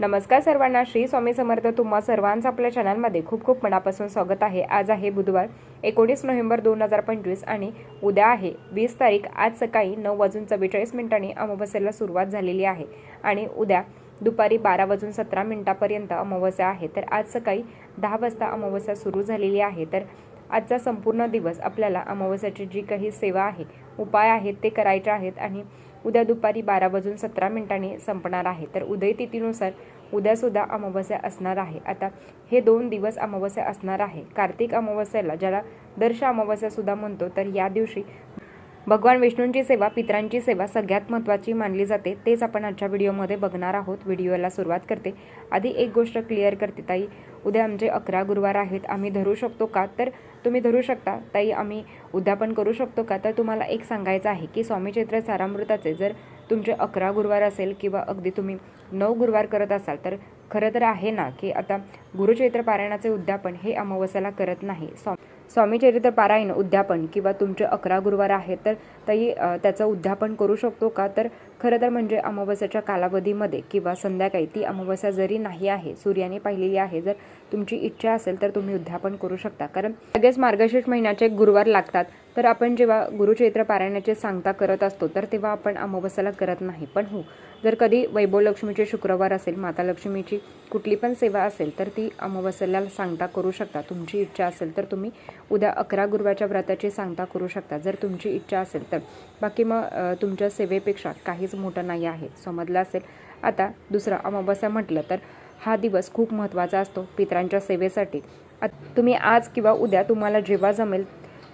नमस्कार सर्वांना. श्री स्वामी समर्थ तुम्हा सर्वांचं आपल्या चॅनलमध्ये खूप खूप मनापासून स्वागत आहे. आज आहे बुधवार एकोणीस नोव्हेंबर दोन हजार पंचवीस आणि उद्या आहे वीस तारीख. आज सकाळी नऊ वाजून चव्वेचाळीस मिनिटांनी अमावस्येला सुरुवात झालेली आहे आणि उद्या दुपारी बारा वाजून सतरा मिनिटापर्यंत अमावस्या आहे. तर आज सकाळी दहा वाजता अमावस्या सुरू झालेली आहे. तर आजचा संपूर्ण दिवस आपल्याला अमावस्याची जी काही सेवा आहे उपाय आहेत ते करायचे आहेत आणि उद्या दुपारी बारा वाजून सतरा मिनिटांनी संपणार आहे. तर उदय तिथीनुसार उद्यासुद्धा अमावस्या असणार आहे. आता हे दोन दिवस अमावस्या असणार आहे. कार्तिक अमावस्याला ज्याला दर्श अमावस्यासुद्धा म्हणतो तर या दिवशी भगवान विष्णूंची सेवा पितरांची सेवा सगळ्यात महत्त्वाची मानली जाते. तेच आपण आजच्या व्हिडिओमध्ये बघणार आहोत. व्हिडिओला सुरुवात करते. आधी एक गोष्ट क्लिअर करते ताई. उद्या आमचे अकरा गुरुवार आहेत. आम्ही धरू शकतो का? तर तुम्ही धरू शकता. ताई आम्ही उद्या पण करू शकतो का? तर तुम्हाला एक सांगायचं आहे की स्वामी चैत्र सारामृताचे जर तुमचे अकरा गुरुवार असेल किंवा अगदी तुम्ही नऊ गुरुवार करत असाल तर खरं तर आहे ना की आता गुरुचैत्र पारायणाचे उद्यापन हे अमावस्याला करत नाही. स्वा स्वामी स्वामीचरित्र पारायण उद्यापन किंवा तुमचे अकरा गुरुवार आहेत तर ताई त्याचं उद्यापन करू शकतो का? तर खरं तर म्हणजे अमावस्याच्या कालावधीमध्ये किंवा संध्याकाळी ती अमावस्या जरी नाही आहे सूर्याने पाहिलेली आहे जर तुमची इच्छा असेल तर तुम्ही उद्यापन करू शकता. कारण लगेच मार्गशीर्ष महिन्याचे गुरुवार लागतात तर आपण जेव्हा गुरुचैत्र पारायणाचे सांगता करत असतो तर तेव्हा आपण अमावस्याला करत नाही. पण हो जर कधी वैभव लक्ष्मीचे शुक्रवार असेल माता लक्ष्मीची कुठली पण सेवा असेल तर ती अमावस्याला सांगता करू शकता. तुमची इच्छा असेल तर तुम्ही उद्या अकरा गुरुवारच्या व्रताची सांगता करू शकता. जर तुमची इच्छा असेल तर. बाकी मग तुमच्या सेवेपेक्षा काहीच मोठं नाही आहे समजलं असेल. आता दुसरा अमावस्या म्हटलं तर हा दिवस खूप महत्त्वाचा असतो पितरांच्या सेवेसाठी. तुम्ही आज किंवा उद्या तुम्हाला जेव्हा जमेल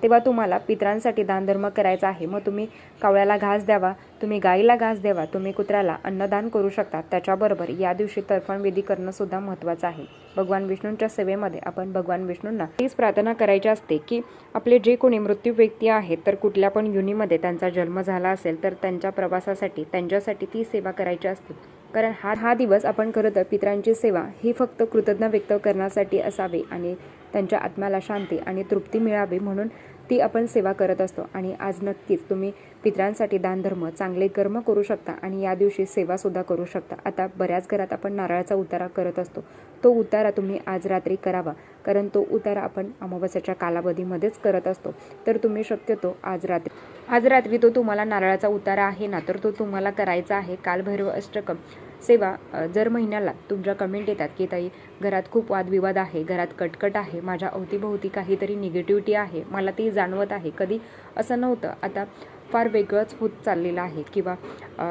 तेव्हा तुम्हाला पितरांसाठी दानधर्म करायचा आहे. मग तुम्ही कावळ्याला घास द्यावा तुम्ही गाईला घास द्यावा तुम्ही कुत्र्याला अन्नदान करू शकता. त्याच्याबरोबर या दिवशी तर्पणविधी करणं सुद्धा महत्त्वाचं आहे. भगवान विष्णूंच्या सेवेमध्ये आपण भगवान विष्णूंना हीच प्रार्थना करायची असते की आपले जे कोणी मृत्यू व्यक्ती आहेत तर कुठल्या पण युनीमध्ये त्यांचा जन्म झाला असेल तर त्यांच्या प्रवासासाठी त्यांच्यासाठी ती सेवा करायची असते. कारण हा हा दिवस आपण खरं तर पितरांची सेवा ही फक्त कृतज्ञ व्यक्त करण्यासाठी असावे आणि त्यांच्या आत्म्याला शांती आणि तृप्ती मिळावी म्हणून ती आपण सेवा करत असतो. आणि आज नक्कीच तुम्ही पितरांसाठी दानधर्म चांगले कर्म करू शकता आणि या दिवशी सेवासुद्धा करू शकता. आता बऱ्याच घरात आपण नारळाचा उतारा करत असतो. तो उतारा तुम्ही आज रात्री करावा. कारण तो उतारा आपण अमावस्याच्या कालावधीमध्येच करत असतो. तर तुम्ही शक्यतो आज रात्री आज रात्री तो तुम्हाला नारळाचा उतारा आहे ना तर तो तुम्हाला करायचा आहे. कालभैरव अष्टकम सेवा जर महिन्याला तुमच्या कमेंट येतात की ताई घरात खूप वादविवाद आहे घरात कटकट आहे माझ्या अवतीभोवती काहीतरी निगेटिव्हिटी आहे मला ती जाणवत आहे. कधी असं नव्हतं. आता फार वेगळंच होत चाललेलं आहे किंवा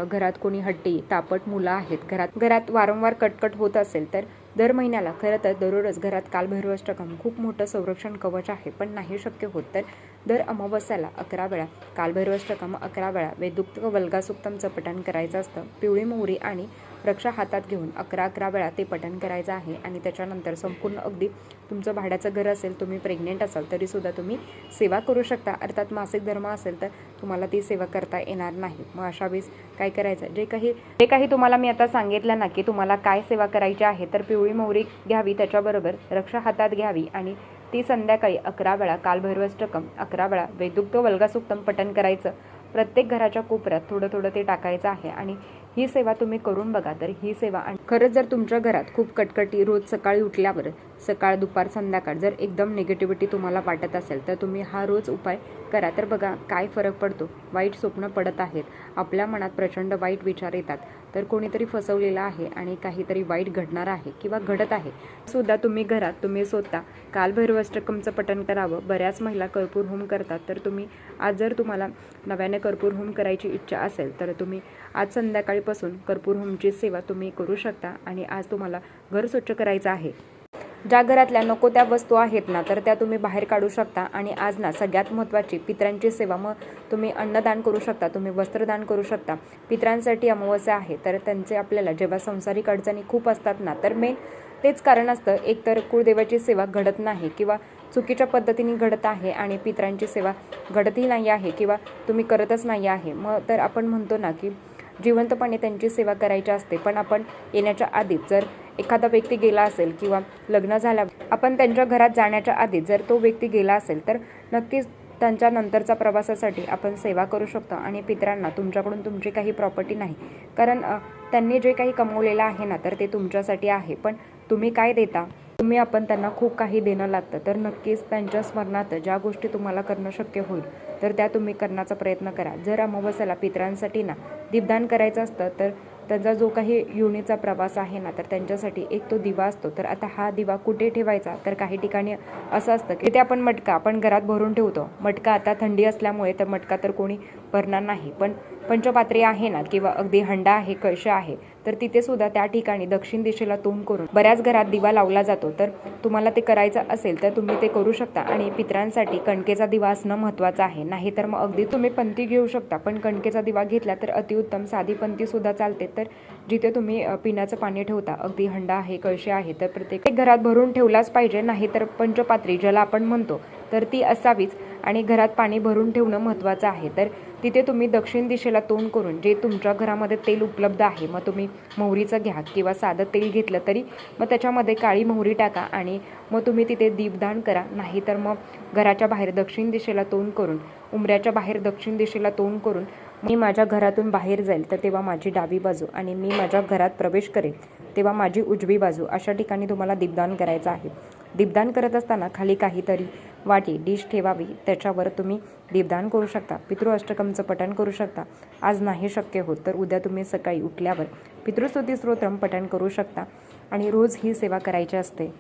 घरात कोणी हट्टी तापट मुलं आहेत घरात घरात वारंवार कटकट होत असेल तर दर महिन्याला खरं तर दररोज घरात कालभैरवाष्टकम खूप मोठं संरक्षण कवच आहे पण नाही शक्य होत. तर दर अमावस्याला अकरा वेळा कालभैरवाष्टकम अकरा वेळा वेदुक्त वल्गासुक्तमचं पठण करायचं असतं. पिवळी मोहरी आणि रक्षा हातात घेऊन अकरा अकरा वेळा ते पठण करायचं आहे आणि त्याच्यानंतर संपूर्ण अगदी तुमचं भाड्याचं घर असेल तुम्ही प्रेग्नेंट असाल तरीसुद्धा तुम्ही सेवा करू शकता. अर्थात मासिक धर्म असेल तर तुम्हाला ती सेवा करता येणार नाही. मग अशा वेळेस काय करायचं? जे काही जे काही तुम्हाला मी आता सांगितलं ना की तुम्हाला काय सेवा करायची आहे तर पिवळी मोहरी घ्यावी त्याच्याबरोबर रक्षा हातात घ्यावी आणि ती संध्याकाळी अकरा वेळा कालभैरवष्टकम अकरा वेळा वेदुक्त वल्गासुक्तम पठण करायचं. प्रत्येक घराच्या कोपऱ्यात थोडं थोडं ते टाकायचं आहे आणि ही सेवा तुम्ही करून बघा तर ही सेवा आणि खरंच जर तुमच्या घरात खूप कटकटी रोज सकाळी उठल्यावर सकाळ दुपार संध्याकाळ जर एकदम निगेटिव्हिटी तुम्हाला वाटत असेल तर तुम्ही हा रोज उपाय करा. तर बघा काय फरक पडतो. वाईट स्वप्न पडत आहेत. आपल्या मनात प्रचंड वाईट विचार येतात. तर कोणीतरी फसवलेला आहे आणि काहीतरी वाईट घडणार आहे किंवा घडत आहे सुद्धा तुम्ही घरात तुम्ही स्वतः कालभैरवाष्टकमचं पठण करावं. बऱ्याच महिला कर्पूर होम करतात. तर तुम्ही आज जर तुम्हाला नव्याने कर्पूर होम करायची इच्छा असेल तर तुम्ही आज संध्याकाळी बसून कर्पूर होमची सेवा तुम्ही करू शकता आणि आज तुम्हाला घर स्वच्छ करायचं आहे. ज्या घरातल्या नको त्या वस्तू आहेत ना तर त्या तुम्ही बाहेर काढू शकता आणि आज ना सगळ्यात महत्त्वाची पितरांची सेवा मग तुम्ही अन्नदान करू शकता तुम्ही वस्त्रदान करू शकता. पितरांसाठी अमावस्या आहे तर त्यांचे आपल्याला जेव्हा संसारिक अडचणी खूप असतात ना तर मेन तेच कारण असतं एक तर कुळदेवाची सेवा घडत नाही किंवा चुकीच्या पद्धतीने घडत आहे आणि पितरांची सेवा घडतही नाही आहे किंवा तुम्ही करतच नाही आहे. मग तर आपण म्हणतो ना की जिवंतपणे त्यांची सेवा करायची असते. पण आपण येण्याच्या आधीच जर एखादा व्यक्ती गेला असेल किंवा लग्न झाल्या आपण त्यांच्या घरात जाण्याच्या आधी जर तो व्यक्ती गेला असेल तर नक्कीच त्यांच्या नंतरचा प्रवासासाठी आपण सेवा करू शकतो आणि पितरांना तुमच्याकडून तुमची काही प्रॉपर्टी नाही. कारण त्यांनी जे काही कमवलेलं आहे ना तर ते तुमच्यासाठी आहे. पण तुम्ही काय देता? तुम्ही आपण त्यांना खूप काही देणं लागतं. तर नक्कीच त्यांच्या स्मरणात ज्या गोष्टी तुम्हाला करणं शक्य होईल तर त्या तुम्ही करण्याचा प्रयत्न करा. जर अमावस्याला पितरांसाठी ना दीपदान करायचं असतं तर त्यांचा जो काही युनीचा प्रवास आहे ना तर त्यांच्यासाठी एक तो दिवा असतो. तर आता हा दिवा कुठे ठेवायचा? तर काही ठिकाणी असं असतं की ते आपण मटका आपण घरात भरून ठेवतो. मटका आता थंडी असल्यामुळे तर मटका तर कोणी भरणार नाही. पण पंचपात्री आहे ना किंवा अगदी हंडा आहे कळश आहे तर तिथे सुद्धा त्या ठिकाणी दक्षिण दिशेला तोंड करून बऱ्याच घरात दिवा लावला जातो. तर तुम्हाला ते करायचं असेल तर तुम्ही ते करू शकता आणि पितरांसाठी कणकेचा दिवा असणं महत्त्वाचं आहे. नाहीतर मग अगदी तुम्ही पंथी घेऊ शकता पण कणकेचा दिवा घेतला तर अतिउत्तम साधी पंथी सुद्धा चालते. तर जिथे तुम्ही पिण्याचं पाणी ठेवता अगदी हंडा आहे कळशी आहे तर प्रत्येक घरात भरून ठेवलाच पाहिजे. नाही तर पंचपात्री ज्याला आपण म्हणतो तर ती असावीच. आणि घरात पाणी भरून ठेवणं महत्त्वाचं आहे. तर तिथे तुम्ही दक्षिण दिशेला तोंड करून जे तुमच्या घरामध्ये तेल उपलब्ध आहे मग तुम्ही मोहरीचं घ्या किंवा साधं तेल घेतलं तरी मग त्याच्यामध्ये काळी मोहरी टाका आणि मग तुम्ही तिथे दीपदान करा. नाही तर मग घराच्या बाहेर दक्षिण दिशेला तोंड करून उमऱ्याच्या बाहेर दक्षिण दिशेला तोंड करून मी माझ्या घरातून बाहेर जाईल तर तेव्हा माझी डावी बाजू आणि मी माझ्या घरात प्रवेश करेल तेव्हा माझी उजवी बाजू. अशा ठिकाणी तुम्हाला दीपदान करायचं आहे. दीपदान करत असताना खाली काहीतरी वाटी डिश ठेवावी. त्याच्यावर तुम्ही दीपदान करू शकता. पितृ अष्टकमचं पठण करू शकता. आज नाही शक्य होत तर उद्या तुम्ही सकाळी उठल्यावर पितृस्तुती स्तोत्रम पठण करू शकता. आणि रोज ही सेवा करायची असते.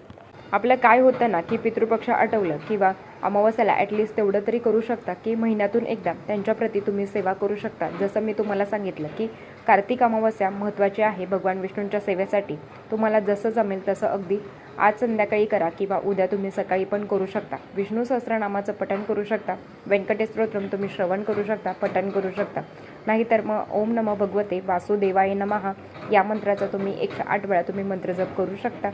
आपलं काय होतं ना की पितृपक्ष आठवलं किंवा अमावस्याला ॲटलिस्ट तेवढं तरी करू शकता की महिन्यातून एकदा त्यांच्याप्रती तुम्ही सेवा करू शकता. जसं मी तुम्हाला सांगितलं की कार्तिक अमावस्या महत्त्वाची आहे भगवान विष्णूंच्या सेवेसाठी. तुम्हाला जसं जमेल तसं अगदी आज संध्याकाळी करा किंवा उद्या तुम्ही सकाळी पण करू शकता. विष्णू सहस्रनामाचं पठण करू शकता. व्यंकटेस्तोत्रम तुम्ही श्रवण करू शकता पठण करू शकता. नाहीतर मग ओम नम भगवते वासुदेवाय नमहा या मंत्राचा तुम्ही एकशे आठ वेळा तुम्ही मंत्रजप करू शकता.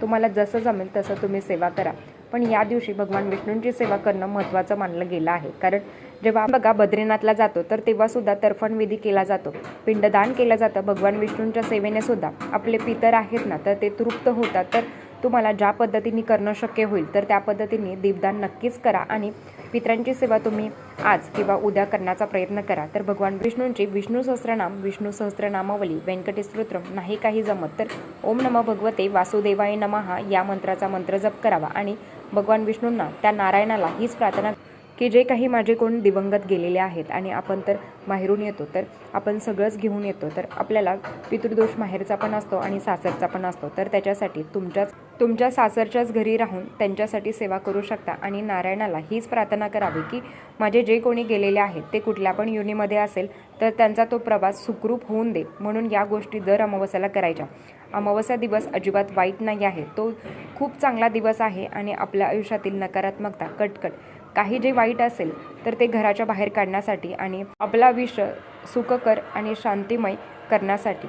तुम्हाला जसं जमेल तसं तुम्ही सेवा करा. पण या दिवशी भगवान विष्णूंची सेवा करणं महत्त्वाचं मानलं गेलं आहे. कारण जेव्हा बघा बद्रीनाथला जातो तर तेव्हासुद्धा तर्फणविधी तर्फण विधी केला जातो. पिंडदान केलं जातं. भगवान विष्णूंच्या सेवेने सुद्धा. आपले पितर आहेत ना तर ते तृप्त होतात. तर तुम्हाला ज्या पद्धतीने करणं शक्य होईल तर त्या पद्धतीने दीपदान नक्कीच करा आणि पितरांची सेवा तुम्ही आज किंवा उद्या करण्याचा प्रयत्न करा. तर भगवान विष्णूंची विष्णू सहस्रनाम विष्णू सहस्रनामावली व्यंकटेस्तोत्रम नाही काही जमत तर ओम नम भगवते वासुदेवाय नमहा या मंत्राचा मंत्र जप करावा. आणि भगवान विष्णूंना त्या नारायणाला हीच प्रार्थना की जे काही माझे कोण दिवंगत गेलेले आहेत आणि आपण तर माहेरून येतो तर आपण सगळंच घेऊन येतो तर आपल्याला पितृदोष माहेरचा पण असतो आणि सासरचा पण असतो तर त्याच्यासाठी तुमच्याच तुमच्या सासरच्याच घरी राहून त्यांच्यासाठी सेवा करू शकता आणि नारायणाला हीच प्रार्थना करावी की माझे जे कोणी गेलेले आहेत ते कुठल्या पण युनिमध्ये असेल तर त्यांचा तो प्रवास सुखरूप होऊन दे. म्हणून या गोष्टी दर अमावस्याला करायच्या. अमावस्या दिवस अजिबात वाईट नाही आहे. तो खूप चांगला दिवस आहे आणि आपल्या आयुष्यातील नकारात्मकता कटकट. काही जे वाईट असेल तर ते घराच्या बाहेर काढण्यासाठी आणि आपला आयुष्य सुखकर आणि शांतिमय करण्यासाठी.